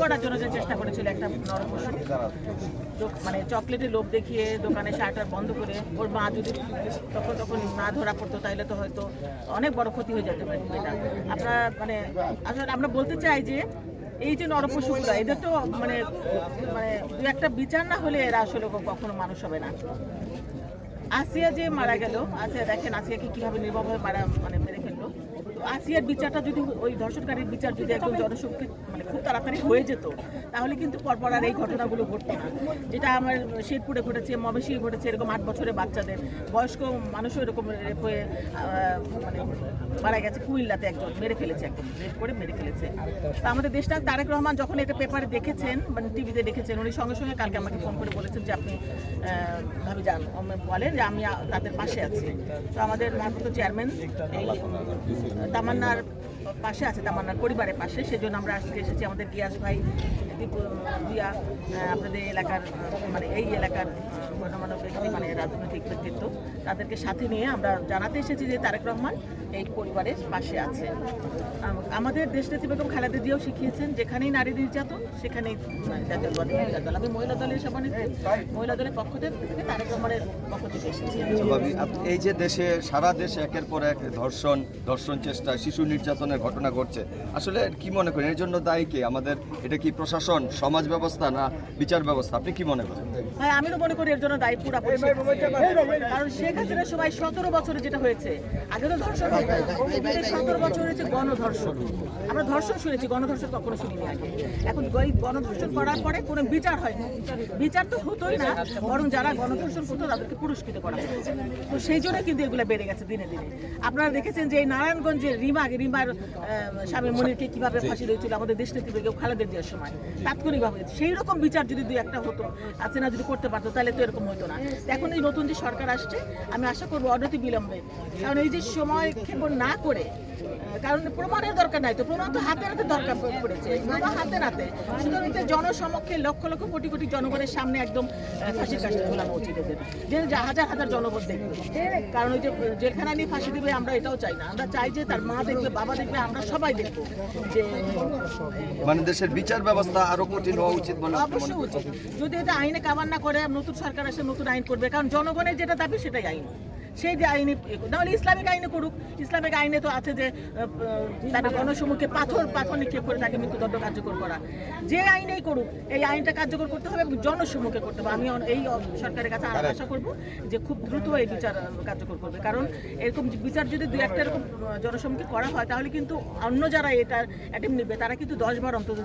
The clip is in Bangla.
করার জন্য যে চেষ্টা করেছিল একটা মানে লোভ দেখিয়ে দোকানে বন্ধ করে ওর মা যদি তখন তখন না ধরা পড়তো তাহলে তো হয়তো অনেক বড় ক্ষতি হয়ে যেতে পারে মানে আসলে আমরা বলতে চাই যে এই যে নরপশুগুলো এদের তো মানে মানে দু একটা বিচার না হলে এরা আসলে কখনো মানুষ হবে না। আসিয়া যে মারা গেল, আসিয়া দেখেন আসিয়াকে কীভাবে নির্মমভাবে মারা মানে আসিয়ার বিচারটা যদি ওই ধর্ষণকারীর বিচার যদি একদম জনসংখ্যা মানে খুব তাড়াতাড়ি হয়ে যেত, তাহলে কিন্তু পরপর আর এই ঘটনাগুলো ঘটতো না। যেটা আমার শেরপুরে ঘটেছে মবেশিয়ে ঘটেছে, এরকম আট বছরের বাচ্চাদের। বয়স্ক মানুষও এরকম রেপ হয়ে মানে মারা গেছে কুইল্লাতে একজন, মেরে ফেলেছে একদম, রেপ করে মেরে ফেলেছে। তা আমাদের দেশটা, তারেক রহমান যখন এটা পেপারে দেখেছেন মানে টিভিতে দেখেছেন, উনি সঙ্গে সঙ্গে কালকে আমাকে ফোন করে বলেছেন যে আপনি ভাবি যান। বলেন যে আমি তাদের পাশে আছি। তো আমাদের ভারপ্রাপ্ত চেয়ারম্যান এই তামান্নার পাশে আছে, তামান্নার পরিবারের পাশে। সেজন্য আমরা আজকে এসেছি আমাদের গিয়াস ভাই দিয়া আপনাদের এলাকার মানে এই এলাকার গণমানব মানে রাজনৈতিক ব্যক্তিত্ব। তাদেরকে সাথে নিয়ে আমরা জানাতে এসেছি যে তারেক রহমান এই পরিবারের পাশে আছে। আম- আমাদের দেশনেত্রী বেগম খালেদা জিয়াও শিখিয়েছেন যেখানেই নারী নির্যাতন সেখানেই দল আমি মহিলা দলের সভানেত্রী মহিলা দলের পক্ষ থেকে তারেক রহমানের পক্ষ থেকে এসেছি। এই যে দেশে সারা দেশে একের পর এক ধর্ষণ ধর্ষণ চেষ্টা শিশু নির্যাতনের ঘটনা ঘটছে। আসলে কি মনে করেন? এর জন্য দায়ী কে? আমাদের এটা কি প্রশাসন সমাজ ব্যবস্থা না বিচার ব্যবস্থা? আপনি কি মনে করেন? ভাই আমি তো মনে করি এর জন্য দায়ী পুরা কারণ শেখ হাসিনার সময় সতেরো বছরে যেটা হয়েছে আগে তো ধর্ষণ সতেরো বছর হয়েছে গণধর্ষণ। আমরা ধর্ষণ শুনেছি গণধর্ষণ কখনো শুনিনি আগে। এখন এই গণধর্ষণ করার পরে কোনো বিচার হয়নি। বিচার তো হতোই না বরং যারা গণধর্ষণ করতো তাদেরকে পুরস্কৃত করা হয়েছে। তো সেই জন্য কিন্তু এগুলো বেড়ে গেছে দিনে দিনে। আপনারা দেখেছেন যে এই নারায়ণগঞ্জের রিমা রিমার আহ, স্বামী মনিরকে কীভাবে ফাঁসি দিয়েছিল আমাদের দেশ নেত্রী বেগম খালেদা জিয়ার সময়। তাৎক্ষণিকভাবে সেই রকম বিচার যদি দুই একটা হতো আছে না যদি করতে পারতো তাহলে তো এরকম হতো না। এখন এই নতুন যে সরকার আসছে আমি আশা করব অনতি বিলম্বে। কারণ এই যে সময় ক্ষেপণ না করে কারণ প্রমাণের দরকার নাই তো প্রমাণ তো হাতে হাতে দরকার পড়েছে প্রমাণ হাতে হাতে সুতরাং জনসমক্ষে লক্ষ লক্ষ কোটি কোটি জনগণের সামনে একদম ফাঁসির কাজটা ঝোলানো উচিত এদের। যে হাজার হাজার জনগণ দেখবে। কারণ ওই যে জেলখানা নিয়ে ফাঁসি দিবে আমরা এটাও চাই না। আমরা চাই যে তার মা দেখবে বাবা দেখবে আমরা সবাই দেখব যে মানে দেশের বিচার ব্যবস্থা আরও কঠিন হওয়া উচিত বলে অবশ্যই উচিত। যদি এটা আইনে কাবার না করে নতুন সরকার আসে নতুন আইন করবে কারণ জনগণের যেটা দাবি সেটাই আইন। সেই যে আইনে নাহলে ইসলামিক আইনে করুক। ইসলামিক আইনে তো আছে যে তার গণসমূহকে পাথর পাথর নিক্ষেপ করে তাকে মৃত্যুদণ্ড কার্যকর করা। যে আইনেই করুক এই আইনটা কার্যকর করতে হবে জনসমূহকে করতে হবে। আমি এই সরকারের কাছে আরও আশা করব যে খুব দ্রুত এই বিচার কার্যকর করবে। কারণ এরকম বিচার যদি দু একটা এরকম জনসমূহকে করা হয় তাহলে কিন্তু অন্য যারা এটা অ্যাটেম্প নিবে তারা কিন্তু দশবার অন্তত